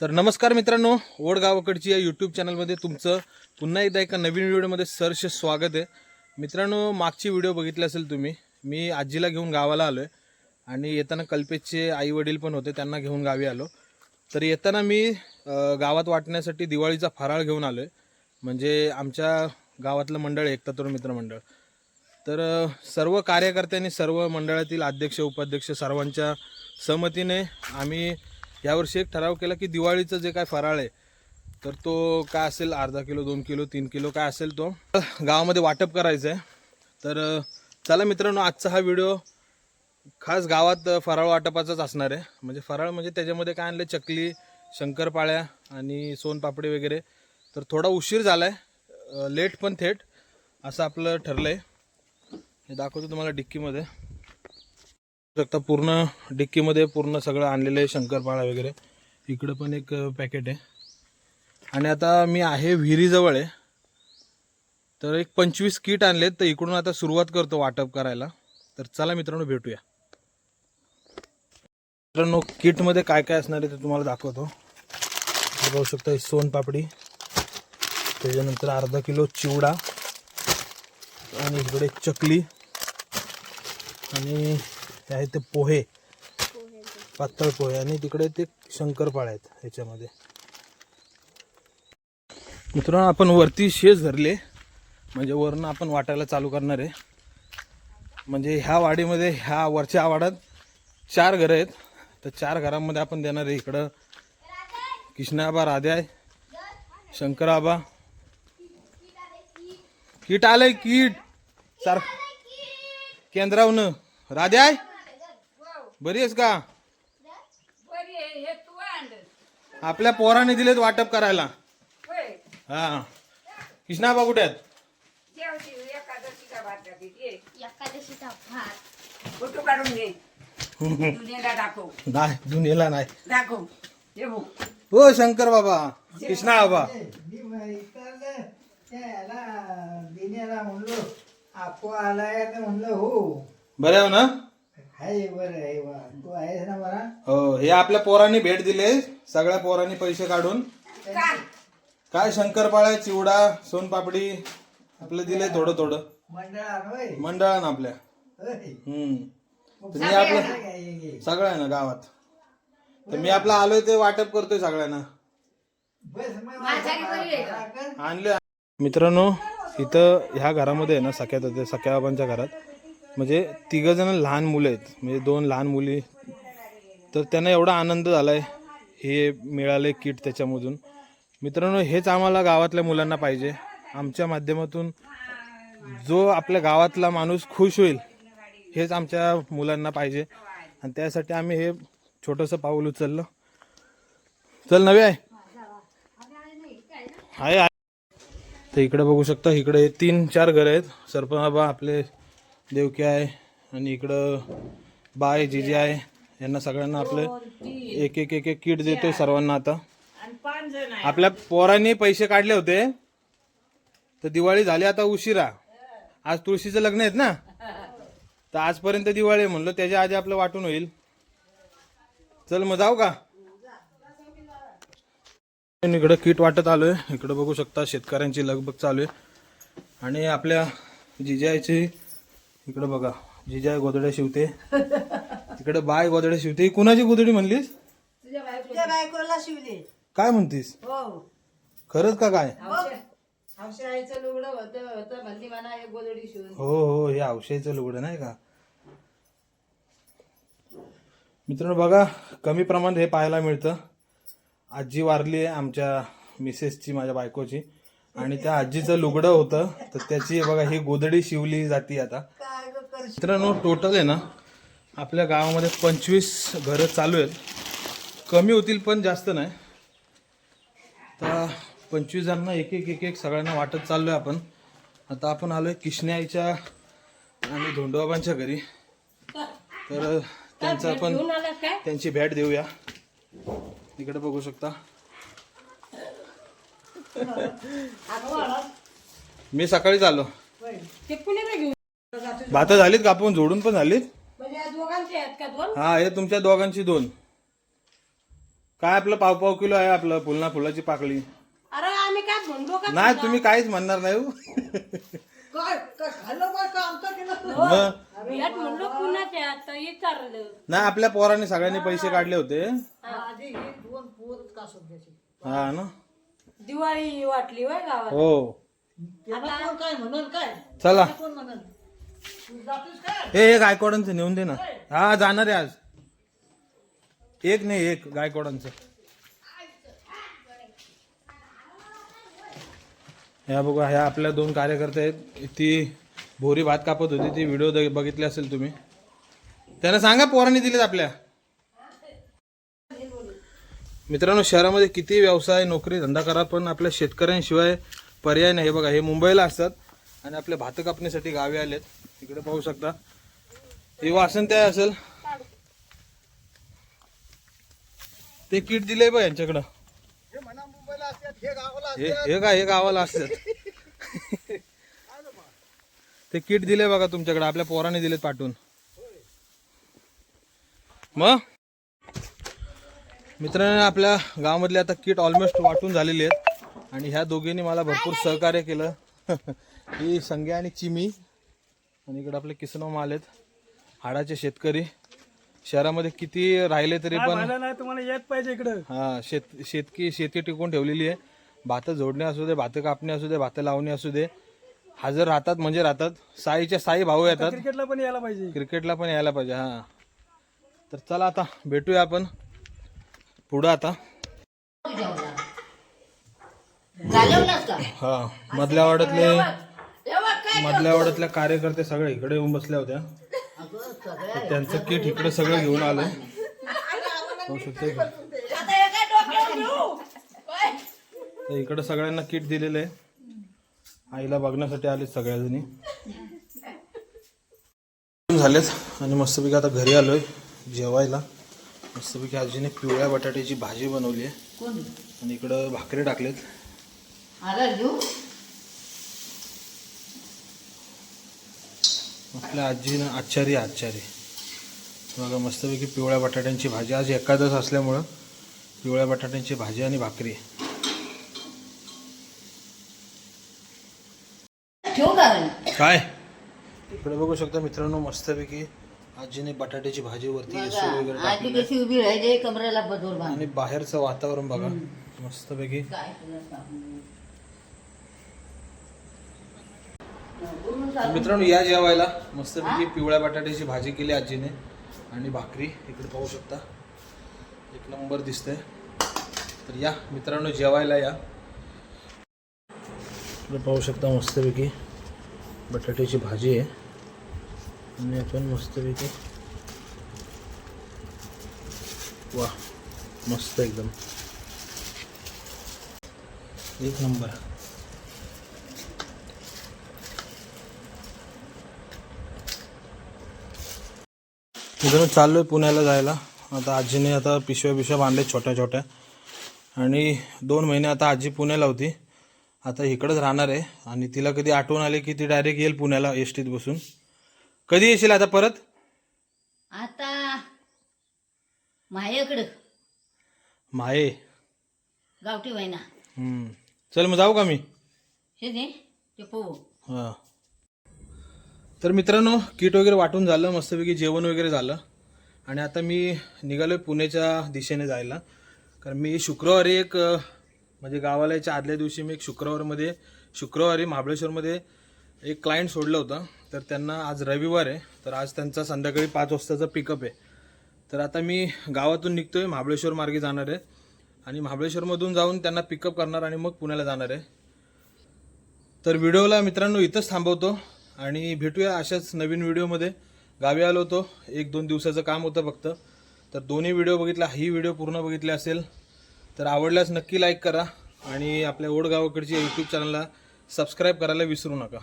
तर नमस्कार मित्रांनो ओढ गावाकडची या यूट्यूब चॅनलमध्ये तुमचं पुन्हा एकदा एका नवीन व्हिडिओमध्ये सरश स्वागत आहे. मित्रांनो मागची व्हिडिओ बघितली असेल तुम्ही मी आजीला घेऊन गावाला आलो आहे आणि येताना कल्पेशचे आई वडील पण होते त्यांना घेऊन गावी आलो. तर येताना मी गावात वाटण्यासाठी दिवाळीचा फराळ घेऊन आलो आहे म्हणजे आमच्या गावातलं मंडळ एकता तरुण मित्रमंडळ तर सर्व कार्यकर्त्यांनी सर्व मंडळातील अध्यक्ष उपाध्यक्ष सर्वांच्या सहमतीने आम्ही यावर्षी एक ठराव केला की दिवाळीचं जे काय फराळ आहे तर तो काय असेल अर्धा किलो दोन किलो तीन किलो काय असेल तो. गावामध्ये वाटप करायचं आहे तर चला मित्रांनो आजचा हा व्हिडिओ खास गावात फराळ वाटपाचाच असणार आहे. म्हणजे फराळ म्हणजे त्याच्यामध्ये काय आणलं चकली शंकरपाळ्या आणि सोनपापडी वगैरे. तर थोडा उशीर झाला आहे लेट पण थेट असं आपलं ठरलं आहे हे दाखवतो तुम्हाला डिक्कीमध्ये. शकता पूर्ण डिक्कीमध्ये पूर्ण सगळं आणलेलं आहे शंकरपाळा वगैरे. इकडं पण एक पॅकेट आहे. आणि आता मी आहे विहिरीजवळ आहे. तर एक पंचवीस किट आणलेत तर इकडून आता सुरुवात करतो वाटप करायला. तर चला मित्रांनो भेटूया. मित्रांनो किटमध्ये काय काय असणार आहे ते तुम्हाला दाखवतो. हे शकता ही सोनपापडी त्याच्यानंतर अर्धा किलो चिवडा. आणि इकडे चकली. आणि हे आहे ते पोहे. पातळ पोहे. आणि तिकडे ते शंकरपाळ आहेत ह्याच्यामध्ये. मित्रांनो आपण वरती शेज धरले. म्हणजे वरनं आपण वाटायला चालू करणार आहे. म्हणजे ह्या वाडीमध्ये ह्या वरच्या वाड्यात चार घरं आहेत. तर चार घरांमध्ये आपण देणार आहे इकडं कृष्णाबा राध्या शंकराबा. कीट आलंय कीट. सार केंद्रावन. राधे आहे बरी आहेस का? बरी आहे हे तू आपल्या पोराने दिलेत वाटप करायला. होय. हा. कृष्णाबा कुठे आहेत? जेव जेव एकादशीचा भात टाकी ये एकादशीचा भात? फोटो काढून घे. दुनियाला दाखव. नाही दुनियेला नाही. दाखव. हे बघ. हो शंकर बाबा कृष्णा बाबा. मी त्याला म्हणलो आपो आलाय तर म्हणलं हो. बरे हो ना? हाय बरं आहे वा तू आहेस ना बरा हो हे आपल्या पोरांनी भेट दिले सगळ्या पोरांनी पैसे काढून. काय? काय शंकरपाळ्या चिवडा सोनपापडी आपलं दिले थोडं थोडं. मंडळात होय. मंडळानं आपल्या. होय. हम्म. तर मी आपलं काय हे घे. सगळं आहे ना गावात. तर मी आपलं आलोय ते वाटप करतोय सगळ्यांना. बस मग. आणले. मित्रांनो इथं ह्या घरामध्ये आहे ना सख्या होते सख्या बाबांच्या घरात. म्हणजे तिघंजणं जण लहान मुलं आहेत. म्हणजे दोन लहान मुली. तर त्यांना एवढा आनंद झाला आहे हे मिळाले किट त्याच्यामधून. मित्रांनो हेच आम्हाला गावातल्या मुलांना पाहिजे. आमच्या माध्यमातून जो आपल्या गावातला माणूस खुश होईल हेच आमच्या मुलांना पाहिजे. आणि त्यासाठी आम्ही हे छोटंसं पाऊल उचललं. चल नवे आहे. आहे तर इकडे बघू शकता इकडे तीन चार घर आहेत. सरपंच बाबा आपले देवकी आहे आणि इकडं बाय जिजी आहे. यांना सगळ्यांना आपले एक एक एक एक किट देतोय सर्वांना आता. आपल्या पोरांनी पैसे काढले होते. तर दिवाळी झाली आता उशिरा. आज तुळशीचं लग्न आहेत ना? तर आजपर्यंत दिवाळी आहे म्हणलं त्याच्या आधी आपलं वाटून होईल. चल मग जाऊ का? इकडं किट वाटत आलोय. इकडं बघू शकता शेतकऱ्यांची लगबग चालू आहे. आणि आपल्या जिजाईची इकडं बघा जिजाय गोदड्या शिवते इकडे बाय गोदड्या शिवते. ही कुणाची गोदडी म्हणलीस? तुझ्या बायकोला शिवले. काय म्हणतीस? हो. खरंच का काय? हौशाळीचं लुगडं होतं होतं. म्हणली म्हणा एक गोदडी शिवून हो हो हे औषधाचं लुगडं नाही का? मित्रांनो बघा कमी प्रमाणात हे पाहायला मिळतं. आजी वारली आहे आमच्या मिसेसची माझ्या बायकोची. आणि त्या आजीचं लुगडं होतं. तर त्याची बघा ही गोदडी शिवली जाते आता. मित्रांनो टोटल आहे ना आपल्या गावामध्ये पंचवीस घरं चालू आहेत. कमी होतील पण जास्त नाही. तर पंचवीस जणांना एक एक एक एक सगळ्यांना वाटत चाललोय आपण. आता आपण आलोय किशने आईच्या आणि धोंडोबाबांच्या घरी. तर त्यांचं आपण त्यांची भेट देऊया. इकडे बघू शकता. मी सकाळीच आलो. भात झालीत कापून जोडून पण झालीत? म्हणजे या दोघांचे आहेत का दोन? हा हे तुमच्या दोघांची दोन. काय आपलं पाव पाव किलो आहे आपलं फुलना फुलाची पाकळी? अरे आम्ही काय म्हणलो का नाही तुम्ही काहीच म्हणणार नाही हो. काय काय खाल्लं काय का आमचं केलं? मग? यात म्हणलो पुण्याच्या तर विचारलं. नाही आपल्या पोराने सगळ्यांनी पैसे काढले होते. हे. हा ना? दिवाळी वाटली वय गावात. हो. काय म्हणून काय? चला. हे एक गायकवाडांचं नेऊन दे ना. हा जाणार आहे आज. एक नाही एक गायकवाडांचं. ह्या बघा ह्या आपल्या दोन कार्यकर्ते आहेत. ती भोरी भात कापत होती ती व्हिडिओ बघितली असेल तुम्ही. त्यांना सांगा पोरांनी दिलेत आपल्या. मित्रांनो शहरामध्ये किती व्यवसाय नोकरी धंदा करा पण आपल्या शेतकऱ्यांशिवाय पर्याय नाही. हे बघा हे मुंबईला असतात आणि आपल्या भात कापणीसाठी गावी आलेत. इकडे पाहू शकता. हे वासन ते असेल? ते किट दिले बघ यांच्याकडं. हे हे गावाला हे गावाला असतात? ते किट दिले बघा तुमच्याकडे आपल्या पोराने दिलेत पाठवून. मग? मित्रांनो आपल्या गावामधले आता किट ऑलमोस्ट वाटून झालेली आहेत. आणि ह्या दोघींनी मला भरपूर सहकार्य केलं. ही संग्या आणि चिमी. आणि इकडे आपले किसनो माल आहेत हाडाचे शेतकरी. शहरामध्ये किती राहिले तरी पण नाही तुम्हाला येत पाहिजे इकडं. हा शेत शेतकी शेती टिकून ठेवलेली आहे. भातं जोडणे असू दे भातं कापणे असू दे भातं लावणे असू दे हजर राहतात म्हणजे राहतात. साईच्या साई भाऊ येतात. क्रिकेटला पण यायला पाहिजे. क्रिकेटला पण यायला पाहिजे हा. तर चला आता भेटूया आपण पुढं आता. हा मधल्या वाड्यातले मधल्या वाड्यातल्या कार्यकर्ते सगळे इकडे येऊन बसल्या होत्या. तर त्यांचं किट इकडे सगळं घेऊन आलं. होऊ शकते तर इकडे सगळ्यांना किट दिलेलं आहे. आईला बघण्यासाठी आले सगळ्याजणी. झालेत. आणि मस्तपैकी आता घरी आलोय जेवायला. मस्तपैकी आजीने पिवळ्या बटाट्याची भाजी बनवली आहे. आणि इकडं भाकरी टाकलेत. आपल्या आजीनं आचारी आचारी. बघा मस्तपैकी पिवळ्या बटाट्यांची भाजी. आज एकादश असल्यामुळं पिवळ्या बटाट्यांची भाजी आणि भाकरी. काय? इकडे बघू शकता मित्रांनो मस्तपैकी आजीने बटाट्याची भाजी वरती वगैरे उभी राहिली कमरेला आणि बाहेरचं वातावरण बघा. मस्तपैकी काय तुला सांगू? मित्रांनो या जेवायला मस्तपैकी पिवळ्या बटाट्याची भाजी केली आजीने आणि भाकरी इकडे पाहू शकता. एक नंबर दिसतंय. तर या मित्रांनो जेवायला या. इकडे पाहू शकता मस्तपैकी बटाट्याची भाजी आहे. आणि आपण मस्तपैकी वा मस्त एकदम. एक नंबर. मित्रांनो चाललोय पुण्याला जायला. आता आजीने आता पिशव्या पिशव्या बांधल्या छोट्या छोट्या. आणि दोन महिने आता आजी पुण्याला होती. आता इकडंच राहणार आहे. आणि तिला कधी आठवण आली की ती डायरेक्ट येईल पुण्याला एस टीत बसून. कधी येशील आता परत? आता माझ्याकडं माये. गावठी हम्म. चल मग जाऊ का मी? हे दे ते पोहू. हां. तर मित्रांनो किट वगैरे वाटून झालं मस्तपैकी जेवण वगैरे झालं. आणि आता मी निघालो पुण्याच्या दिशेने जायला. कारण मी शुक्रवारी एक म्हणजे गावाला याच्या आदल्या दिवशी मी एक शुक्रवारमध्ये शुक्रवारी महाबळेश्वरमध्ये एक क्लायंट सोडलं होतं. तर त्यांना आज रविवार आहे. तर आज त्यांचा संध्याकाळी पाच वाजताचा पिकअप आहे. तर आता मी गावातून निघतोय महाबळेश्वर मार्गे जाणार आहे. आणि महाबळेश्वरमधून जाऊन त्यांना पिकअप करणार आणि मग पुण्याला जाणार आहे. तर व्हिडिओला मित्रांनो इथंच थांबवतो. आणि भेटूया अशाच नवीन व्हिडिओमध्ये. गावी आलो होतो. एक दोन दिवसाचं काम होतं फक्त. तर दोन्ही व्हिडिओ बघितला. ही व्हिडिओ पूर्ण बघितले असेल. तर आवडल्यास नक्की लाईक करा. आणि आपल्या ओढ यूट्यूब चॅनलला सबस्क्राईब करायला विसरू नका.